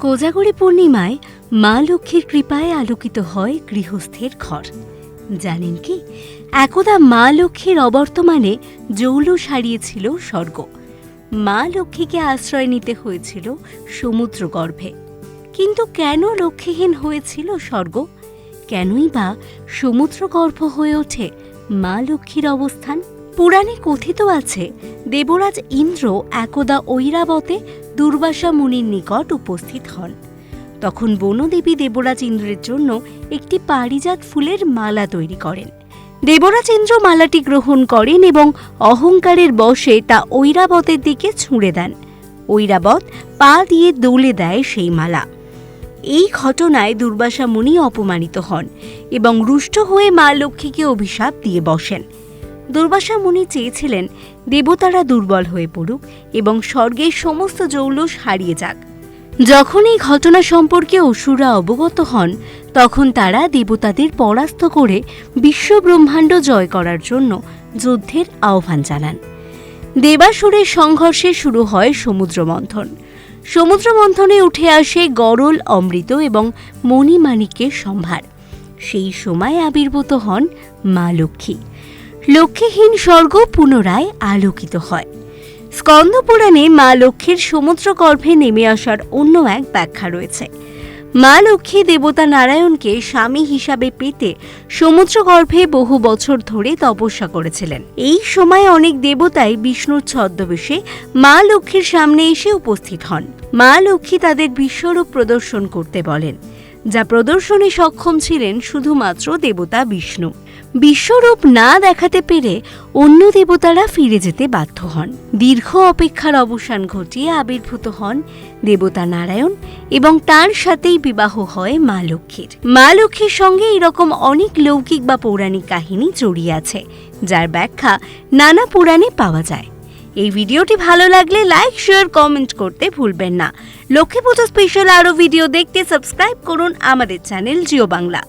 কোজাগরী পূর্ণিমায় মা লক্ষ্মীর কৃপায় আলোকিত হয় গৃহস্থের ঘর। জানেন কি? একদা মা লক্ষ্মীর অবর্তমানে জৌল সারিয়েছিল স্বর্গ। মা লক্ষ্মীকে আশ্রয় নিতে হয়েছিল সমুদ্র গর্ভে কিন্তু কেন লক্ষ্মীহীন হয়েছিল স্বর্গ? কেনই বা সমুদ্রগর্ভ হয়ে ওঠে মা লক্ষ্মীর অবস্থান? পুরাণে কথিত আছে, দেবরাজ ইন্দ্র একদা ঐরাবতে দুর্বাসা মুনির নিকট উপস্থিত হন। তখন বনদেবী দেবরাজ ইন্দ্রের জন্য একটি পারিজাত ফুলের মালা তৈরি করেন। দেবরাজ ইন্দ্র মালাটি গ্রহণ করেন এবং অহংকারের বশে তা ঐরাবতের দিকে ছুঁড়ে দেন। ঐরাবত পা দিয়ে দোলে দেয় সেই মালা। এই ঘটনায় দুর্বাসা মুনি অপমানিত হন এবং রুষ্ট হয়ে মা লক্ষ্মীকে অভিশাপ দিয়ে বসেন। দুর্বাসা মুনি চেয়েছিলেন দেবতারা দুর্বল হয়ে পড়ুক এবং স্বর্গের সমস্ত জৌলস হারিয়ে যাক। যখন এই ঘটনা সম্পর্কে অসুররা অবগত হন, তখন তারা দেবতাদের পরাস্ত করে বিশ্ব ব্রহ্মাণ্ড জয় করার জন্য যুদ্ধের আহ্বান জানান। দেবাসুরের সংঘর্ষে শুরু হয় সমুদ্র মন্থন সমুদ্র মন্থনে উঠে আসে গরল, অমৃত এবং মণিমাণিক্যের সম্ভার। সেই সময় আবির্ভূত হন মা লক্ষ্মী। লক্ষ্মীহীন স্বর্গ পুনরায় আলোকিত হয়। স্কন্দ পুরাণে মা লক্ষ্মীর সমুদ্র গর্ভে নেমে আসার অন্য এক ব্যাখ্যা রয়েছে। মা লক্ষ্মী দেবতা নারায়ণকে স্বামী হিসাবে পেতে সমুদ্র গর্ভে বহু বছর ধরে তপস্যা করেছিলেন। এই সময় অনেক দেবতাই বিষ্ণুর ছদ্মবেশে মা লক্ষ্মীর সামনে এসে উপস্থিত হন। মা লক্ষ্মী তাদের বিশ্বরূপ প্রদর্শন করতে বলেন। যা প্রদর্শনে সক্ষম ছিলেন শুধুমাত্র দেবতা বিষ্ণু। বিশ্বরূপ না দেখাতে পেরে অন্য দেবতারা ফিরে যেতে বাধ্য হন। দীর্ঘ অপেক্ষার অবসান ঘটিয়ে আবির্ভূত হন দেবতা নারায়ণ এবং তার সাথেই বিবাহ হয় মা লক্ষ্মীর। মা লক্ষ্মীর সঙ্গে এরকম অনেক লৌকিক বা পৌরাণিক কাহিনী জড়িয়ে আছে, যার ব্যাখ্যা নানা পুরাণে পাওয়া যায়। এই ভিডিওটি ভালো লাগলে লাইক, শেয়ার, কমেন্ট করতে ভুলবেন না। লক্ষ্মী পুজো স্পেশাল আরও ভিডিও দেখতে সাবস্ক্রাইব করুন আমাদের চ্যানেল জিও বাংলা